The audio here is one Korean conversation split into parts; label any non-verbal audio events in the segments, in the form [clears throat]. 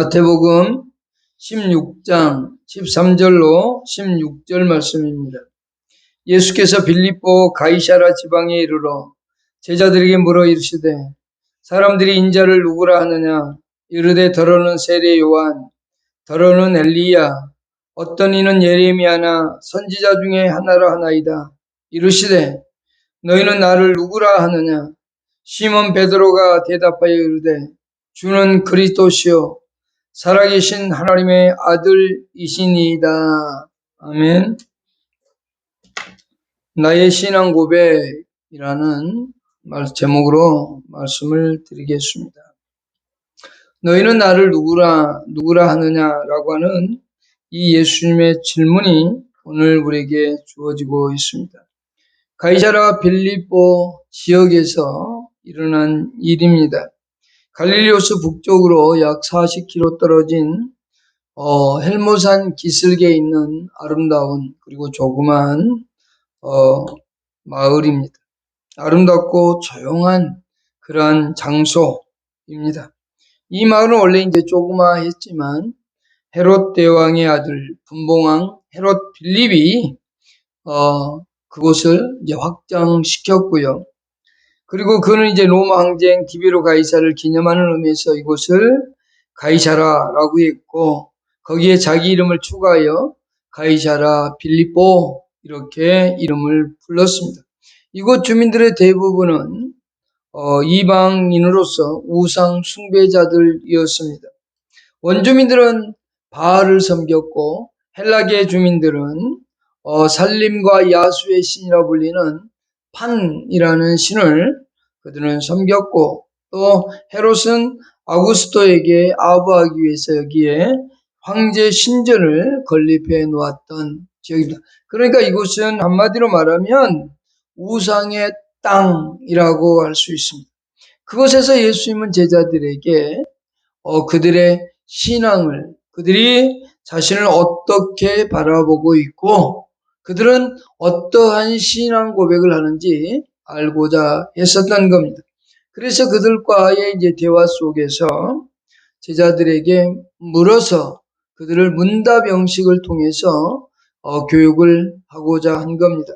마태복음 16장 13절로 16절 말씀입니다. 예수께서 빌립보 가이샤라 지방에 이르러 제자들에게 물어 이르시되 사람들이 인자를 누구라 하느냐? 이르되 더러는 세례 요한 더러는 엘리야 어떤 이는 예레미야나 선지자 중에 하나라 하나이다. 이르시되 너희는 나를 누구라 하느냐? 시몬 베드로가 대답하여 이르되 주는 그리스도시요 살아계신 하나님의 아들이시니이다. 아멘. 나의 신앙 고백이라는 제목으로 말씀을 드리겠습니다. 너희는 나를 누구라, 누구라 하느냐라고 하는 이 예수님의 질문이 오늘 우리에게 주어지고 있습니다. 가이사라 빌립보 지역에서 일어난 일입니다. 갈릴리오스 북쪽으로 약 40km 떨어진 어, 헬모산 기슭에 있는 아름다운 그리고 조그만 어, 마을입니다. 아름답고 조용한 그러한 장소입니다. 이 마을은 원래 이제 조그마했지만 헤롯 대왕의 아들 분봉왕 헤롯 빌립이 어, 그곳을 이제 확장시켰고요. 그리고 그는 이제 로마 항쟁 디베로 가이사를 기념하는 의미에서 이곳을 가이사라라고 했고 거기에 자기 이름을 추가하여 가이사라 빌리포 이렇게 이름을 불렀습니다. 이곳 주민들의 대부분은 어, 이방인으로서 우상 숭배자들이었습니다. 원주민들은 바알을 섬겼고 헬라계 주민들은 어, 살림과 야수의 신이라 불리는 판이라는 신을 그들은 섬겼고 또 헤롯은 아구스토에게 아부하기 위해서 여기에 황제 신전을 건립해 놓았던 지역입니다. 그러니까 이곳은 한마디로 말하면 우상의 땅이라고 할 수 있습니다. 그곳에서 예수님은 제자들에게 어, 그들의 신앙을 그들이 자신을 어떻게 바라보고 있고 그들은 어떠한 신앙 고백을 하는지 알고자 했었던 겁니다. 그래서 그들과의 이제 대화 속에서 제자들에게 물어서 그들을 문답 형식을 통해서 어, 교육을 하고자 한 겁니다.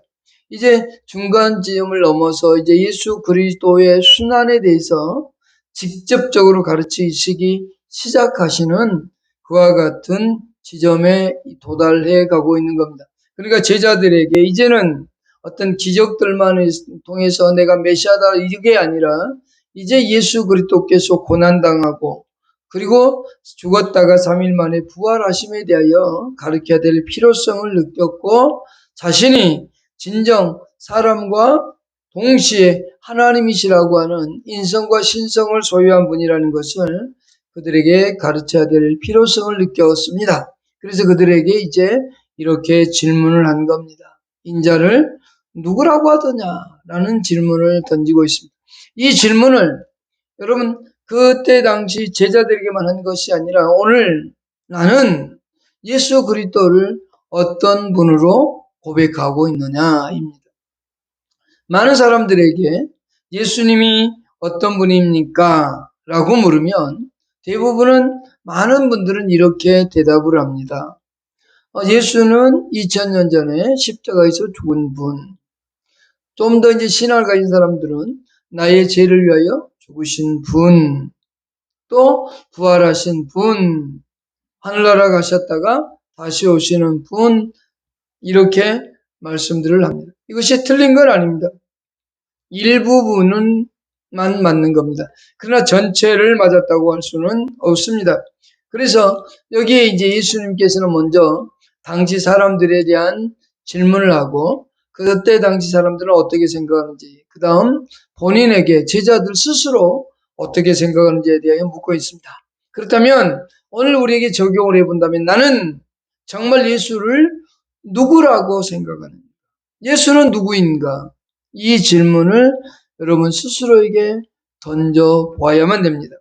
이제 중간 지점을 넘어서 이제 예수 그리스도의 순환에 대해서 직접적으로 가르치시기 시작하시는 그와 같은 지점에 도달해 가고 있는 겁니다. 그러니까 제자들에게 이제는 어떤 기적들만 통해서 내가 메시아다 이게 아니라 이제 예수 그리스도께서 고난당하고 그리고 죽었다가 3일 만에 부활하심에 대하여 가르쳐야 될 필요성을 느꼈고 자신이 진정 사람과 동시에 하나님이시라고 하는 인성과 신성을 소유한 분이라는 것을 그들에게 가르쳐야 될 필요성을 느꼈습니다. 그래서 그들에게 이제 이렇게 질문을 한 겁니다. 인자를 누구라고 하더냐? 라는 질문을 던지고 있습니다. 이 질문을 여러분 그때 당시 제자들에게만 한 것이 아니라 오늘 나는 예수 그리스도를 어떤 분으로 고백하고 있느냐입니다. 많은 사람들에게 예수님이 어떤 분입니까? 라고 물으면 대부분은 많은 분들은 이렇게 대답을 합니다. 어, 예수는 2000년 전에 십자가에서 죽은 분. 좀 더 이제 신앙을 가진 사람들은 나의 죄를 위하여 죽으신 분. 또 부활하신 분. 하늘나라 가셨다가 다시 오시는 분. 이렇게 말씀들을 합니다. 이것이 틀린 건 아닙니다. 일부분은 만 맞는 겁니다. 그러나 전체를 맞았다고 할 수는 없습니다. 그래서 여기에 이제 예수님께서는 먼저 당시 사람들에 대한 질문을 하고 그때 당시 사람들은 어떻게 생각하는지 그 다음 본인에게 제자들 스스로 어떻게 생각하는지에 대하여 묻고 있습니다. 그렇다면 오늘 우리에게 적용을 해본다면 나는 정말 예수를 누구라고 생각하는가? 예수는 누구인가? 이 질문을 여러분 스스로에게 던져 보아야만 됩니다.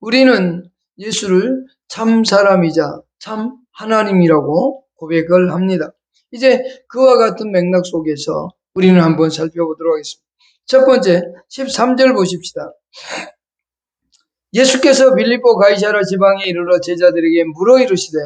우리는 예수를 참 사람이자 참 하나님이라고 고백을 합니다. 이제 그와 같은 맥락 속에서 우리는 한번 살펴보도록 하겠습니다. 첫 번째, 13절 보십시다. 예수께서 빌립보 가이사라 지방에 이르러 제자들에게 물어 이르시되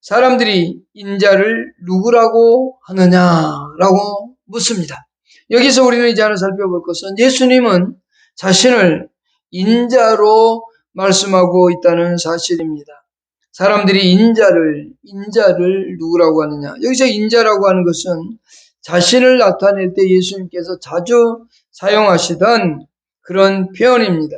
사람들이 인자를 누구라고 하느냐라고 묻습니다. 여기서 우리는 이제 하나 살펴볼 것은 예수님은 자신을 인자로 말씀하고 있다는 사실입니다. 사람들이 인자를 인자를 누구라고 하느냐? 여기서 인자라고 하는 것은 자신을 나타낼 때 예수님께서 자주 사용하시던 그런 표현입니다.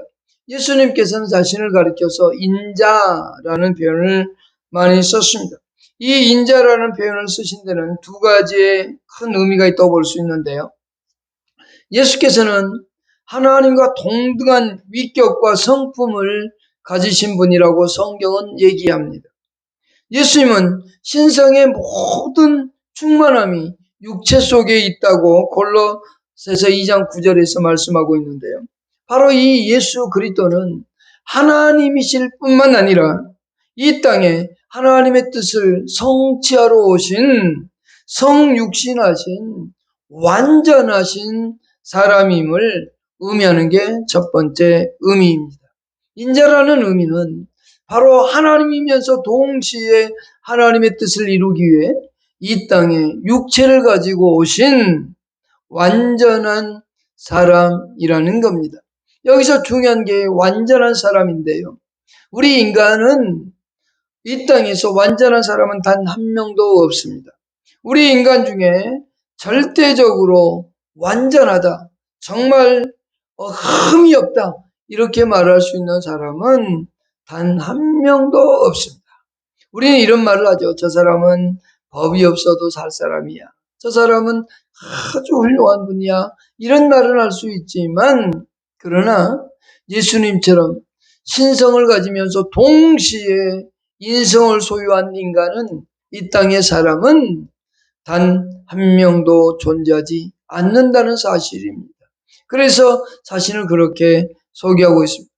예수님께서는 자신을 가리켜서 인자라는 표현을 많이 썼습니다. 이 인자라는 표현을 쓰신 데는 두 가지의 큰 의미가 있다고 볼 수 있는데요. 예수께서는 하나님과 동등한 위격과 성품을 가지신 분이라고 성경은 얘기합니다. 예수님은 신성의 모든 충만함이 육체 속에 있다고 골로새서 2장 9절에서 말씀하고 있는데요. 바로 이 예수 그리스도는 하나님이실 뿐만 아니라 이 땅에 하나님의 뜻을 성취하러 오신 성육신하신 완전하신 사람임을 의미하는 게 첫 번째 의미입니다. 인자라는 의미는 바로 하나님이면서 동시에 하나님의 뜻을 이루기 위해 이 땅에 육체를 가지고 오신 완전한 사람이라는 겁니다. 여기서 중요한 게 완전한 사람인데요. 우리 인간은 이 땅에서 완전한 사람은 단 한 명도 없습니다. 우리 인간 중에 절대적으로 완전하다, 정말 어, 흠이 없다, 이렇게 말할 수 있는 사람은 단 한 명도 없습니다. 우리는 이런 말을 하죠. 저 사람은 법이 없어도 살 사람이야. 저 사람은 아주 훌륭한 분이야. 이런 말을 할 수 있지만, 그러나 예수님처럼 신성을 가지면서 동시에 인성을 소유한 인간은 이 땅의 사람은 단 한 명도 존재하지 않는다는 사실입니다. 그래서 자신을 그렇게 소개하고 있습니다.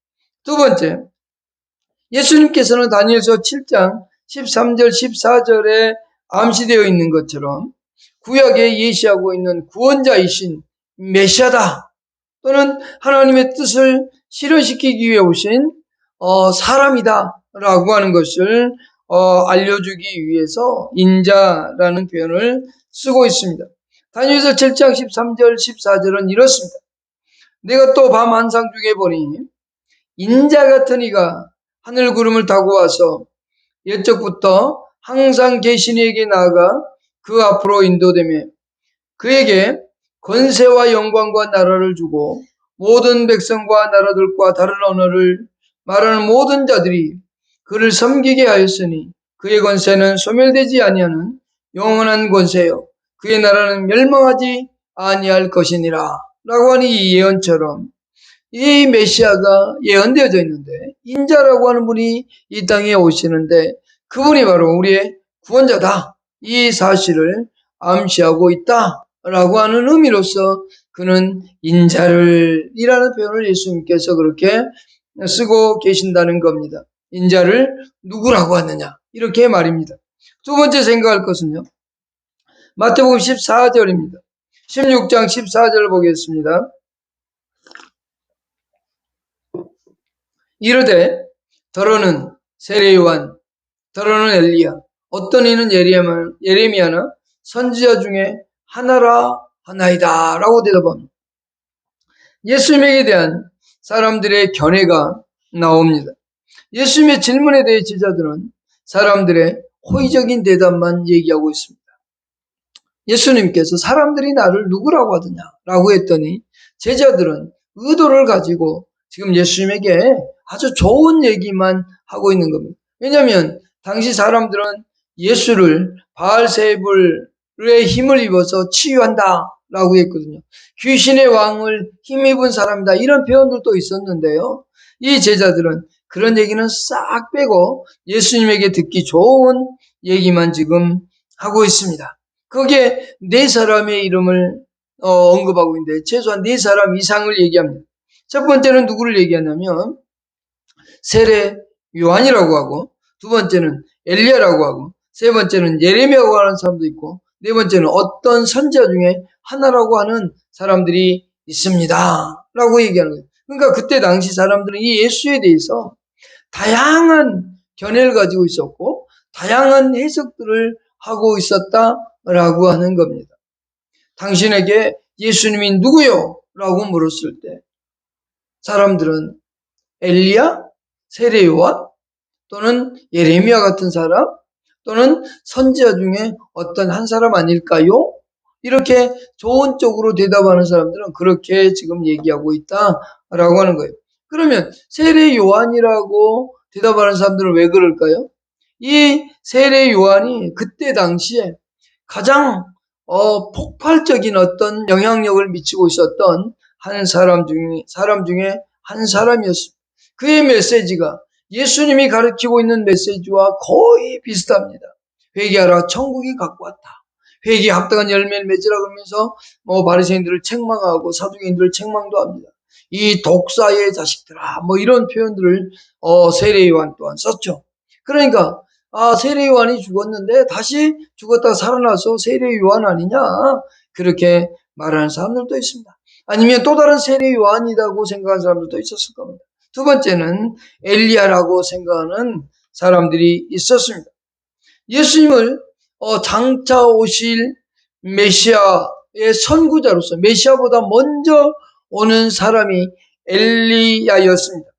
두 번째, 예수님께서는 다니엘서 7장 13절 14절에 암시되어 있는 것처럼 구약에 예시하고 있는 구원자이신 메시아다 또는 하나님의 뜻을 실현시키기 위해 오신 어, 사람이다라고 하는 것을 어, 알려주기 위해서 인자라는 표현을 쓰고 있습니다. 다니엘서 7장 13절 14절은 이렇습니다. 내가 또 밤 한상 중에 보니 인자 같은 이가 하늘 구름을 타고 와서 옛적부터 항상 계신 이에게 나아가 그 앞으로 인도되며 그에게 권세와 영광과 나라를 주고 모든 백성과 나라들과 다른 언어를 말하는 모든 자들이 그를 섬기게 하였으니 그의 권세는 소멸되지 아니하는 영원한 권세요. 그의 나라는 멸망하지 아니할 것이니라 라고 하는 이 예언처럼 이 메시아가 예언되어져 있는데 인자라고 하는 분이 이 땅에 오시는데 그분이 바로 우리의 구원자다. 이 사실을 암시하고 있다라고 하는 의미로서 그는 인자를 이라는 표현을 예수님께서 그렇게 쓰고 계신다는 겁니다. 인자를 누구라고 하느냐 이렇게 말입니다. 두 번째 생각할 것은요. 마태복음 14절입니다. 16장 14절을 보겠습니다. 이르되 더러는 세례요한 더러는 엘리야 어떤 이는 예레미야, 예레미야나 선지자 중에 하나라 하나이다 라고 대답합니다. 예수님에 대한 사람들의 견해가 나옵니다. 예수님의 질문에 대해 제자들은 사람들의 호의적인 대답만 얘기하고 있습니다. 예수님께서 사람들이 나를 누구라고 하더냐 라고 했더니 제자들은 의도를 가지고 지금 예수님에게 아주 좋은 얘기만 하고 있는 겁니다. 왜냐하면 당시 사람들은 예수를 바알세불의 힘을 입어서 치유한다 라고 했거든요. 귀신의 왕을 힘입은 사람이다 이런 표현들도 있었는데요. 이 제자들은 그런 얘기는 싹 빼고 예수님에게 듣기 좋은 얘기만 지금 하고 있습니다. 거기에 네 사람의 이름을 어, 언급하고 있는데 최소한 네 사람 이상을 얘기합니다. 첫 번째는 누구를 얘기하냐면 세례 요한이라고 하고 두 번째는 엘리야라고 하고 세 번째는 예레미야라고 하는 사람도 있고 네 번째는 어떤 선지자 중에 하나라고 하는 사람들이 있습니다. 라고 얘기하는 거예요. 그러니까 그때 당시 사람들은 이 예수에 대해서 다양한 견해를 가지고 있었고 다양한 해석들을 하고 있었다 라고 하는 겁니다. 당신에게 예수님이 누구요? 라고 물었을 때 사람들은 엘리야, 세례요한 또는 예레미야 같은 사람 또는 선지자 중에 어떤 한 사람 아닐까요? 이렇게 좋은 쪽으로 대답하는 사람들은 그렇게 지금 얘기하고 있다라고 하는 거예요. 그러면 세례 요한이라고 대답하는 사람들은 왜 그럴까요? 이 세례 요한이 그때 당시에 가장 어, 폭발적인 어떤 영향력을 미치고 있었던 한 사람 중에 사람 중에 한 사람이었습니다. 그의 메시지가 예수님이 가르치고 있는 메시지와 거의 비슷합니다. 회개하라 천국이 갖고 왔다. 회개에 합당한 열매를 맺으라 그러면서 뭐 바리새인들을 책망하고 사두개인들을 책망도 합니다. 이 독사의 자식들아 뭐 이런 표현들을 어, 세례 요한 또한 썼죠. 그러니까 아 세례 요한이 죽었는데 다시 죽었다 살아나서 세례 요한 아니냐 그렇게 말하는 사람들도 있습니다. 아니면 또 다른 세례 요한이라고 생각하는 사람들도 있었을 겁니다. 두 번째는 엘리야라고 생각하는 사람들이 있었습니다. 예수님을 어, 장차 오실 메시아의 선구자로서 메시아보다 먼저 오는 사람이 엘리야였습니다.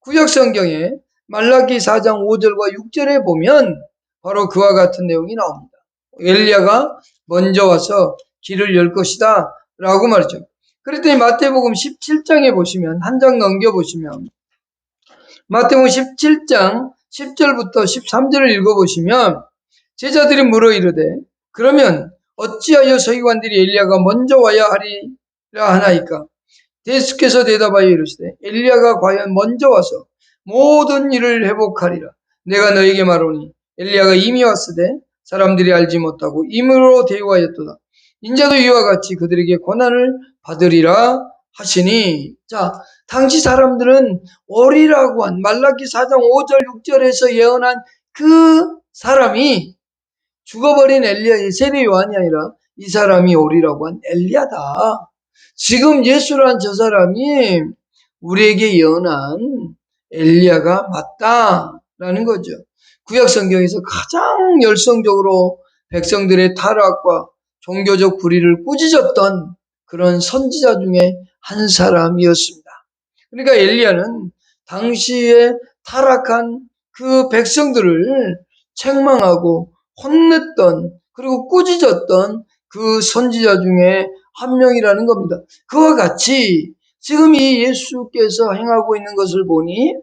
구약 성경에 말라기 4장 5절과 6절에 보면 바로 그와 같은 내용이 나옵니다. 엘리야가 먼저 와서 길을 열 것이다 라고 말이죠. 그랬더니 마태복음 17장에 보시면 한 장 넘겨 보시면 마태복음 17장 10절부터 13절을 읽어 보시면 제자들이 물어 이르되 그러면 어찌하여 서기관들이 엘리야가 먼저 와야 하리라 하나이까 예수께서 대답하여 이르시되 엘리야가 과연 먼저 와서 모든 일을 회복하리라. 내가 너에게 말하니 엘리야가 이미 왔으되 사람들이 알지 못하고 임으로 대우하였도다. 인자도 이와 같이 그들에게 고난을 받으리라 하시니. 자 당시 사람들은 오리라고 한 말라기 4장 5절 6절에서 예언한 그 사람이 죽어버린 엘리야 세례 요한이 아니라 이 사람이 오리라고 한 엘리야다. 지금 예수란 저 사람이 우리에게 예언한 엘리야가 맞다라는 거죠. 구약 성경에서 가장 열성적으로 백성들의 타락과 종교적 불의를 꾸짖었던 그런 선지자 중에 한 사람이었습니다. 그러니까 엘리야는 당시에 타락한 그 백성들을 책망하고 혼냈던 그리고 꾸짖었던 그 선지자 중에 한 명이라는 겁니다. 그와 같이 지금 이 예수께서 행하고 있는 것을 보니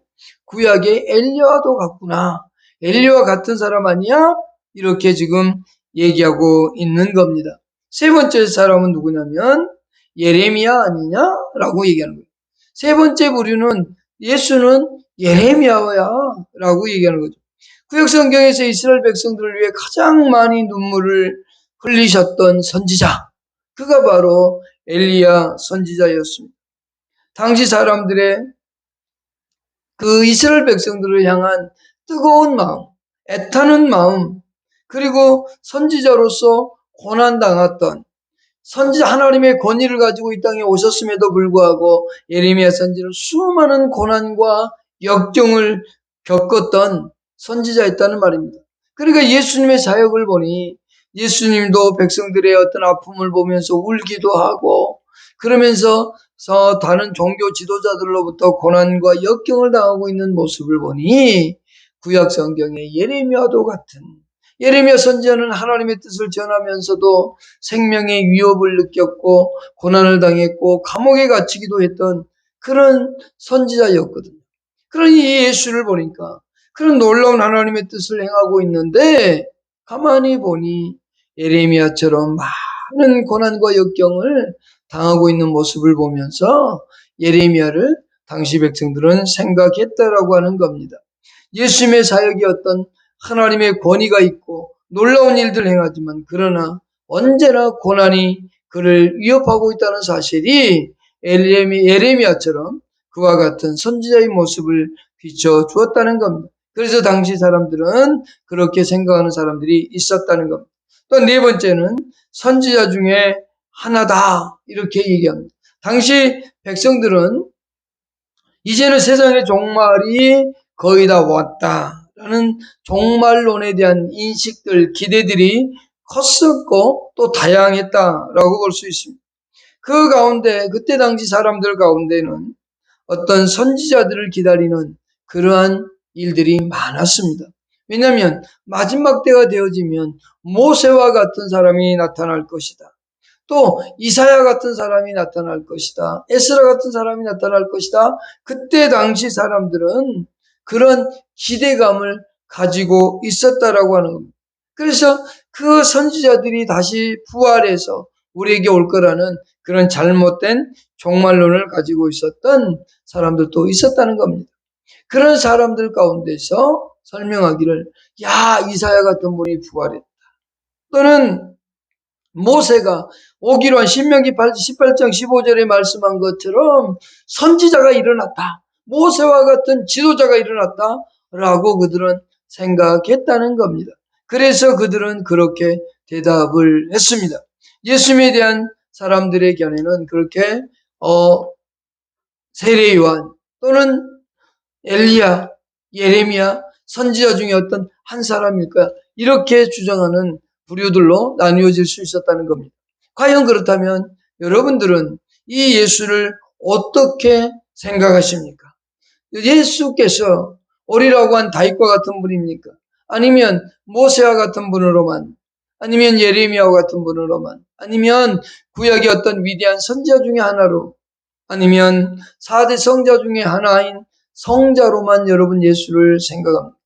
구약의 엘리야도 같구나. 엘리와 같은 사람 아니야? 이렇게 지금 얘기하고 있는 겁니다. 세 번째 사람은 누구냐면 예레미야 아니냐라고 얘기하는 거예요. 세 번째 부류는 예수는 예레미야야 라고 얘기하는 거죠. 구약 성경에서 이스라엘 백성들을 위해 가장 많이 눈물을 흘리셨던 선지자. 그가 바로 엘리야 선지자였습니다. 당시 사람들의 그 이스라엘 백성들을 향한 뜨거운 마음, 애타는 마음, 그리고 선지자로서 고난당했던 선지자 하나님의 권위를 가지고 이 땅에 오셨음에도 불구하고 예레미야 선지는 수많은 고난과 역경을 겪었던 선지자였다는 말입니다. 그러니까 예수님의 사역을 보니 예수님도 백성들의 어떤 아픔을 보면서 울기도 하고 그러면 서 다른 종교 지도자들로부터 고난과 역경을 당하고 있는 모습을 보니 구약 성경의 예레미야도 같은 예레미야 선지자는 하나님의 뜻을 전하면서도 생명의 위협을 느꼈고 고난을 당했고 감옥에 갇히기도 했던 그런 선지자였거든요. 그러니 예수를 보니까 그런 놀라운 하나님의 뜻을 행하고 있는데 가만히 보니 예레미야처럼 많은 고난과 역경을 당하고 있는 모습을 보면서 예레미야를 당시 백성들은 생각했다라고 하는 겁니다. 예수님의 사역이 어떤 하나님의 권위가 있고 놀라운 일들을 행하지만 그러나 언제나 고난이 그를 위협하고 있다는 사실이 예레미야처럼 그와 같은 선지자의 모습을 비춰 주었다는 겁니다. 그래서 당시 사람들은 그렇게 생각하는 사람들이 있었다는 겁니다. 또 네 번째는 선지자 중에 하나다 이렇게 얘기합니다. 당시 백성들은 이제는 세상의 종말이 거의 다 왔다라는 종말론에 대한 인식들, 기대들이 컸었고 또 다양했다라고 볼 수 있습니다. 그 가운데 그때 당시 사람들 가운데는 어떤 선지자들을 기다리는 그러한 일들이 많았습니다. 왜냐하면 마지막 때가 되어지면 모세와 같은 사람이 나타날 것이다. 또 이사야 같은 사람이 나타날 것이다. 에스라 같은 사람이 나타날 것이다. 그때 당시 사람들은 그런 기대감을 가지고 있었다라고 하는 겁니다. 그래서 그 선지자들이 다시 부활해서 우리에게 올 거라는 그런 잘못된 종말론을 가지고 있었던 사람들도 있었다는 겁니다. 그런 사람들 가운데서 설명하기를 야 이사야 같은 분이 부활했다. 또는 모세가 오기로 한 신명기 18장 15절에 말씀한 것처럼 선지자가 일어났다. 모세와 같은 지도자가 일어났다. 라고 그들은 생각했다는 겁니다. 그래서 그들은 그렇게 대답을 했습니다. 예수님에 대한 사람들의 견해는 그렇게 어, 세례요한 또는 엘리야, 예레미야, 선지자 중에 어떤 한 사람일까 이렇게 주장하는 부류들로 나뉘어질 수 있었다는 겁니다. 과연 그렇다면 여러분들은 이 예수를 어떻게 생각하십니까? 예수께서 오리라고 한 다윗과 같은 분입니까? 아니면 모세와 같은 분으로만 아니면 예레미야와 같은 분으로만 아니면 구약의 어떤 위대한 선지자 중에 하나로 아니면 4대 성자 중에 하나인 성자로만 여러분 예수를 생각합니다.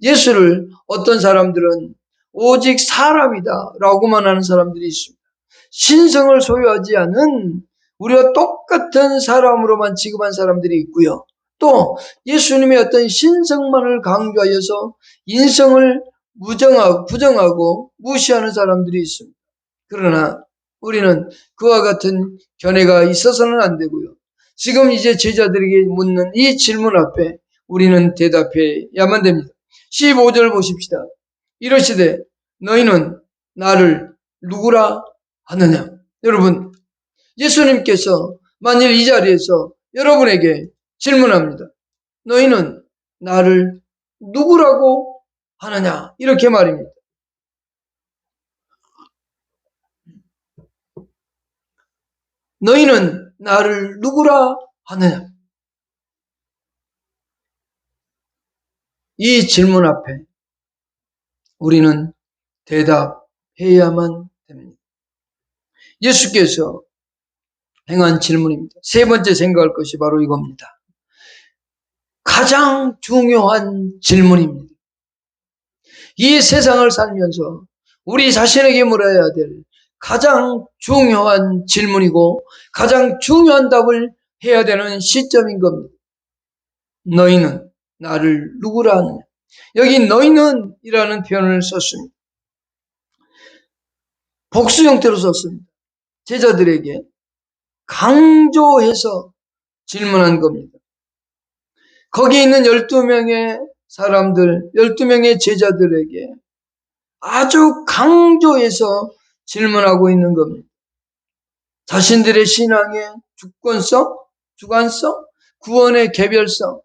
예수를 어떤 사람들은 오직 사람이다 라고만 하는 사람들이 있습니다. 신성을 소유하지 않은 우리와 똑같은 사람으로만 취급한 사람들이 있고요. 또 예수님의 어떤 신성만을 강조하여서 인성을 무정하고 부정하고 무시하는 사람들이 있습니다. 그러나 우리는 그와 같은 견해가 있어서는 안 되고요. 지금 이제 제자들에게 묻는 이 질문 앞에 우리는 대답해야만 됩니다. 15절 보십시다. 이러시되 너희는 나를 누구라 하느냐? 여러분, 예수님께서 만일 이 자리에서 여러분에게 질문합니다. 너희는 나를 누구라고 하느냐? 이렇게 말입니다. 너희는 나를 누구라 하느냐? 이 질문 앞에 우리는 대답해야만 됩니다. 예수께서 행한 질문입니다. 세 번째 생각할 것이 바로 이겁니다. 가장 중요한 질문입니다. 이 세상을 살면서 우리 자신에게 물어야 될 가장 중요한 질문이고 가장 중요한 답을 해야 되는 시점인 겁니다. 너희는 나를 누구라 하느냐? 여기 너희는 이라는 표현을 썼습니다. 복수 형태로 썼습니다. 제자들에게 강조해서 질문한 겁니다. 거기 있는 12명의 사람들, 12명의 제자들에게 아주 강조해서 질문하고 있는 겁니다. 자신들의 신앙의 주권성, 주관성, 구원의 개별성,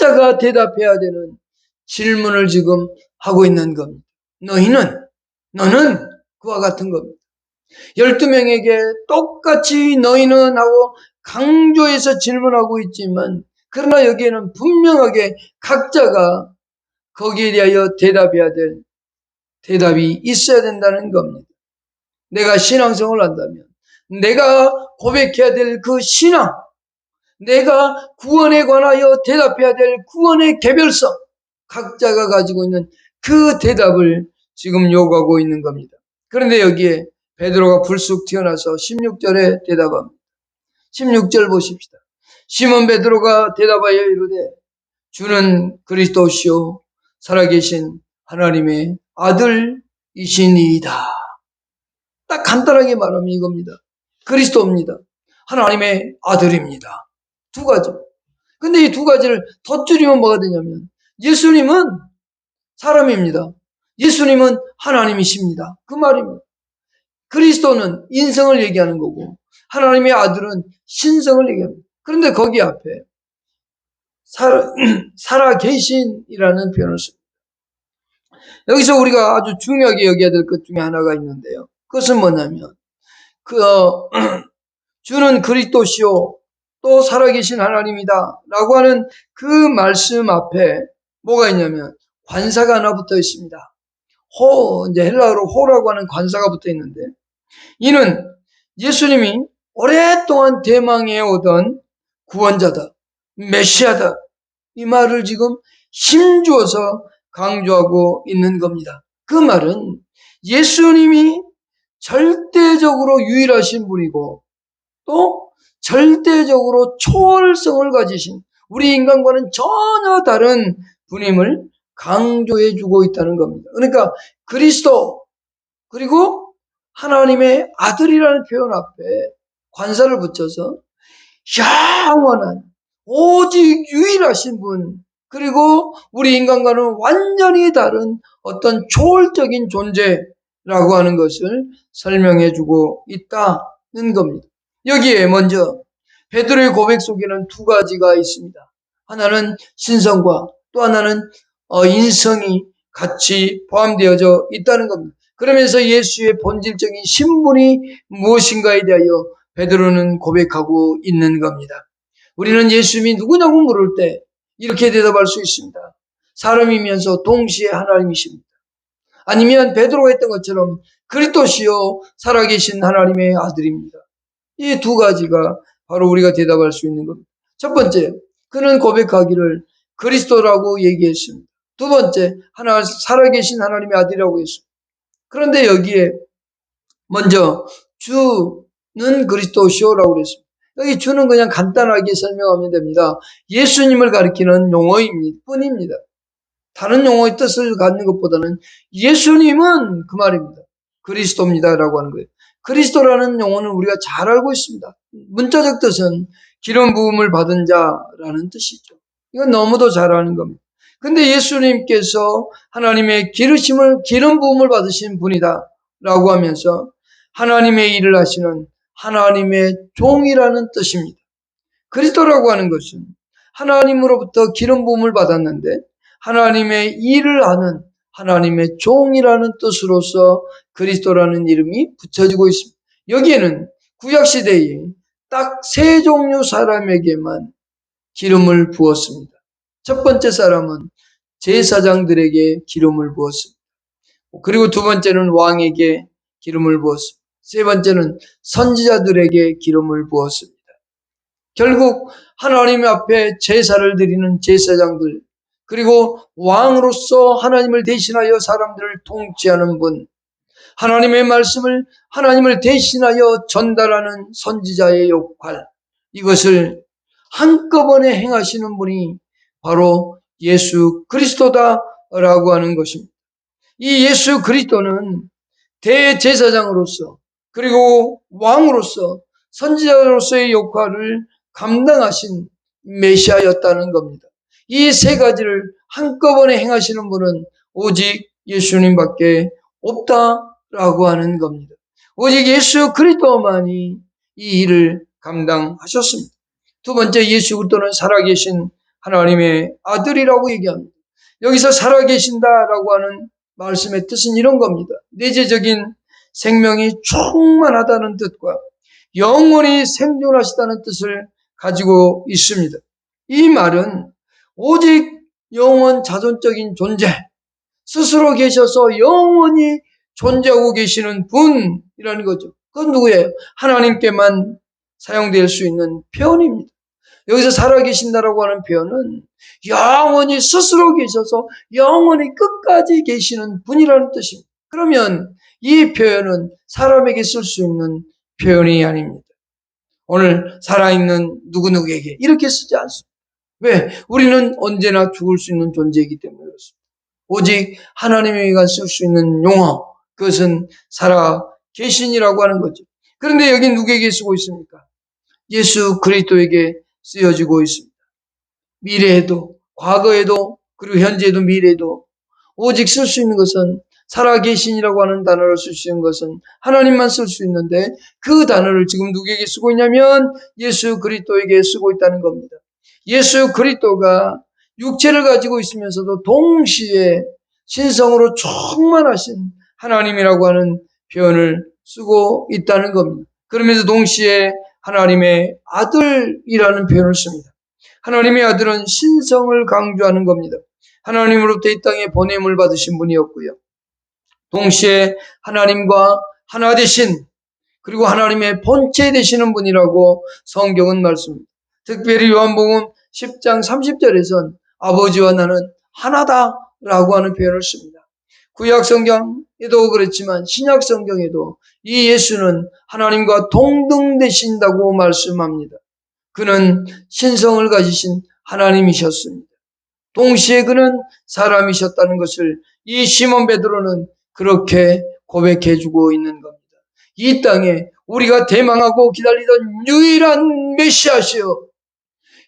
각자가 대답해야 되는 질문을 지금 하고 있는 겁니다. 너희는, 너는 그와 같은 겁니다. 12명에게 똑같이 너희는 하고 강조해서 질문하고 있지만, 그러나 여기에는 분명하게 각자가 거기에 대하여 대답해야 될 대답이 있어야 된다는 겁니다. 내가 신앙성을 한다면, 내가 고백해야 될 그 신앙, 내가 구원에 관하여 대답해야 될 구원의 개별성, 각자가 가지고 있는 그 대답을 지금 요구하고 있는 겁니다. 그런데 여기에 베드로가 불쑥 튀어나서 16절에 대답합니다. 16절 보십시다. 시몬 베드로가 대답하여 이르되 주는 그리스도시요 살아계신 하나님의 아들이시니이다. 딱 간단하게 말하면 이겁니다. 그리스도입니다. 하나님의 아들입니다. 두 가지. 근데 이 두 가지를 덧줄이면 뭐가 되냐면 예수님은 사람입니다. 예수님은 하나님이십니다. 그 말입니다. 그리스도는 인성을 얘기하는 거고 하나님의 아들은 신성을 얘기합니다. 그런데 거기 앞에 살아, [clears throat] 계신이라는 표현을 씁니다. 여기서 우리가 아주 중요하게 여겨야 될 것 중에 하나가 있는데요. 그것은 뭐냐면 그 어, [clears throat] 주는 그리스도시요 또 살아계신 하나님이다 라고 하는 그 말씀 앞에 뭐가 있냐면 관사가 하나 붙어 있습니다. 호 이제 헬라어로 호라고 하는 관사가 붙어 있는데 이는 예수님이 오랫동안 대망해 오던 구원자다, 메시아다 이 말을 지금 힘주어서 강조하고 있는 겁니다. 그 말은 예수님이 절대적으로 유일하신 분이고 또 절대적으로 초월성을 가지신 우리 인간과는 전혀 다른 분임을 강조해 주고 있다는 겁니다. 그러니까 그리스도 그리고 하나님의 아들이라는 표현 앞에 관사를 붙여서 영원한 오직 유일하신 분 그리고 우리 인간과는 완전히 다른 어떤 초월적인 존재라고 하는 것을 설명해 주고 있다는 겁니다. 여기에 먼저 베드로의 고백 속에는 두 가지가 있습니다. 하나는 신성과 또 하나는 어, 인성이 같이 포함되어져 있다는 겁니다. 그러면서 예수의 본질적인 신분이 무엇인가에 대하여 베드로는 고백하고 있는 겁니다. 우리는 예수님이 누구냐고 물을 때 이렇게 대답할 수 있습니다. 사람이면서 동시에 하나님이십니다. 아니면 베드로가 했던 것처럼 그리스도시요 살아계신 하나님의 아들입니다. 이 두 가지가 바로 우리가 대답할 수 있는 겁니다. 첫 번째, 그는 고백하기를 그리스도라고 얘기했습니다. 두 번째, 하나 살아계신 하나님의 아들이라고 했습니다. 그런데 여기에 먼저 주는 그리스도시오라고 그랬습니다. 여기 주는 그냥 간단하게 설명하면 됩니다. 예수님을 가리키는 용어입니다. 뿐입니다. 다른 용어의 뜻을 갖는 것보다는 예수님은 그 말입니다. 그리스도입니다라고 하는 거예요. 그리스도라는 용어는 우리가 잘 알고 있습니다. 문자적 뜻은 기름 부음을 받은 자라는 뜻이죠. 이건 너무도 잘 아는 겁니다. 근데 예수님께서 하나님의 기르심을 기름 부음을 받으신 분이다라고 하면서 하나님의 일을 하시는 하나님의 종이라는 뜻입니다. 그리스도라고 하는 것은 하나님으로부터 기름 부음을 받았는데 하나님의 일을 하는 하나님의 종이라는 뜻으로서 그리스도라는 이름이 붙여지고 있습니다. 여기에는 구약 시대에 딱 세 종류 사람에게만 기름을 부었습니다. 첫 번째 사람은 제사장들에게 기름을 부었습니다. 그리고 두 번째는 왕에게 기름을 부었습니다. 세 번째는 선지자들에게 기름을 부었습니다. 결국 하나님 앞에 제사를 드리는 제사장들, 그리고 왕으로서 하나님을 대신하여 사람들을 통치하는 분, 하나님의 말씀을 하나님을 대신하여 전달하는 선지자의 역할, 이것을 한꺼번에 행하시는 분이 바로 예수 그리스도다라고 하는 것입니다. 이 예수 그리스도는 대제사장으로서 그리고 왕으로서 선지자로서의 역할을 감당하신 메시아였다는 겁니다. 이 세 가지를 한꺼번에 행하시는 분은 오직 예수님밖에 없다라고 하는 겁니다. 오직 예수 그리스도만이 이 일을 감당하셨습니다. 두 번째 예수 그리스도는 살아계신 하나님의 아들이라고 얘기합니다. 여기서 살아계신다라고 하는 말씀의 뜻은 이런 겁니다. 내재적인 생명이 충만하다는 뜻과 영원히 생존하시다는 뜻을 가지고 있습니다. 이 말은 오직 영원 자존적인 존재, 스스로 계셔서 영원히 존재하고 계시는 분이라는 거죠. 그건 누구예요? 하나님께만 사용될 수 있는 표현입니다. 여기서 살아계신다라고 하는 표현은 영원히 스스로 계셔서 영원히 끝까지 계시는 분이라는 뜻입니다. 그러면 이 표현은 사람에게 쓸 수 있는 표현이 아닙니다. 오늘 살아있는 누구누구에게 이렇게 쓰지 않습니다. 왜? 우리는 언제나 죽을 수 있는 존재이기 때문에 그렇습니다. 오직 하나님에게 쓸수 있는 용어, 그것은 살아 계신이라고 하는 거죠. 그런데 여기 누구에게 쓰고 있습니까? 예수 그리스도에게 쓰여지고 있습니다. 미래에도, 과거에도, 그리고 현재에도 미래에도 오직 쓸 수 있는 것은 살아계신이라고 하는 단어를 쓸 수 있는 것은 하나님만 쓸 수 있는데 그 단어를 지금 누구에게 쓰고 있냐면 예수 그리스도에게 쓰고 있다는 겁니다. 예수 그리스도가 육체를 가지고 있으면서도 동시에 신성으로 충만하신 하나님이라고 하는 표현을 쓰고 있다는 겁니다. 그러면서 동시에 하나님의 아들이라는 표현을 씁니다. 하나님의 아들은 신성을 강조하는 겁니다. 하나님으로부터 이 땅에 보냄을 받으신 분이었고요. 동시에 하나님과 하나 되신 그리고 하나님의 본체 되시는 분이라고 성경은 말씀합니다. 특별히 요한복음 10장 30절에선 아버지와 나는 하나다라고 하는 표현을 씁니다. 구약 성경에도 그렇지만 신약 성경에도 이 예수는 하나님과 동등되신다고 말씀합니다. 그는 신성을 가지신 하나님이셨습니다. 동시에 그는 사람이셨다는 것을 이 시몬 베드로는 그렇게 고백해 주고 있는 겁니다. 이 땅에 우리가 대망하고 기다리던 유일한 메시아시여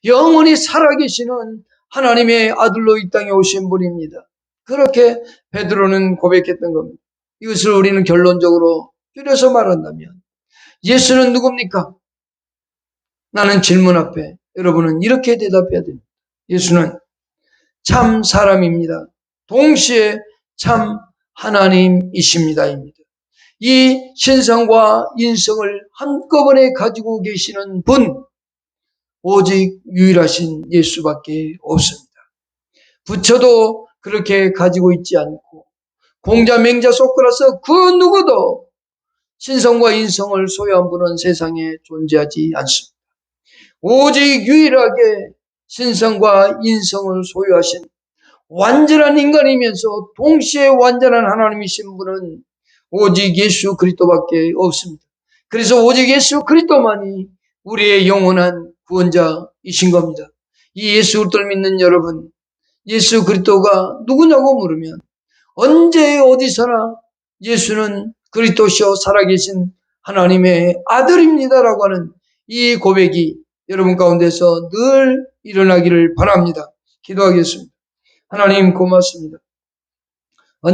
영원히 살아계시는 하나님의 아들로 이 땅에 오신 분입니다. 그렇게 베드로는 고백했던 겁니다. 이것을 우리는 결론적으로 줄여서 말한다면 예수는 누굽니까? 나는 질문 앞에 여러분은 이렇게 대답해야 됩니다. 예수는 참 사람입니다. 동시에 참 하나님이십니다입니다. 이 신성과 인성을 한꺼번에 가지고 계시는 분, 오직 유일하신 예수밖에 없습니다. 부처도 그렇게 가지고 있지 않고, 공자, 맹자, 소크라스 그 누구도 신성과 인성을 소유한 분은 세상에 존재하지 않습니다. 오직 유일하게 신성과 인성을 소유하신 완전한 인간이면서 동시에 완전한 하나님이신 분은 오직 예수 그리스도밖에 없습니다. 그래서 오직 예수 그리스도만이 우리의 영원한 구원자이신 겁니다. 이 예수 그리스도를 믿는 여러분, 예수 그리스도가 누구냐고 물으면 언제 어디서나 예수는 그리스도시오 살아계신 하나님의 아들입니다라고 하는 이 고백이 여러분 가운데서 늘 일어나기를 바랍니다. 기도하겠습니다. 하나님 고맙습니다.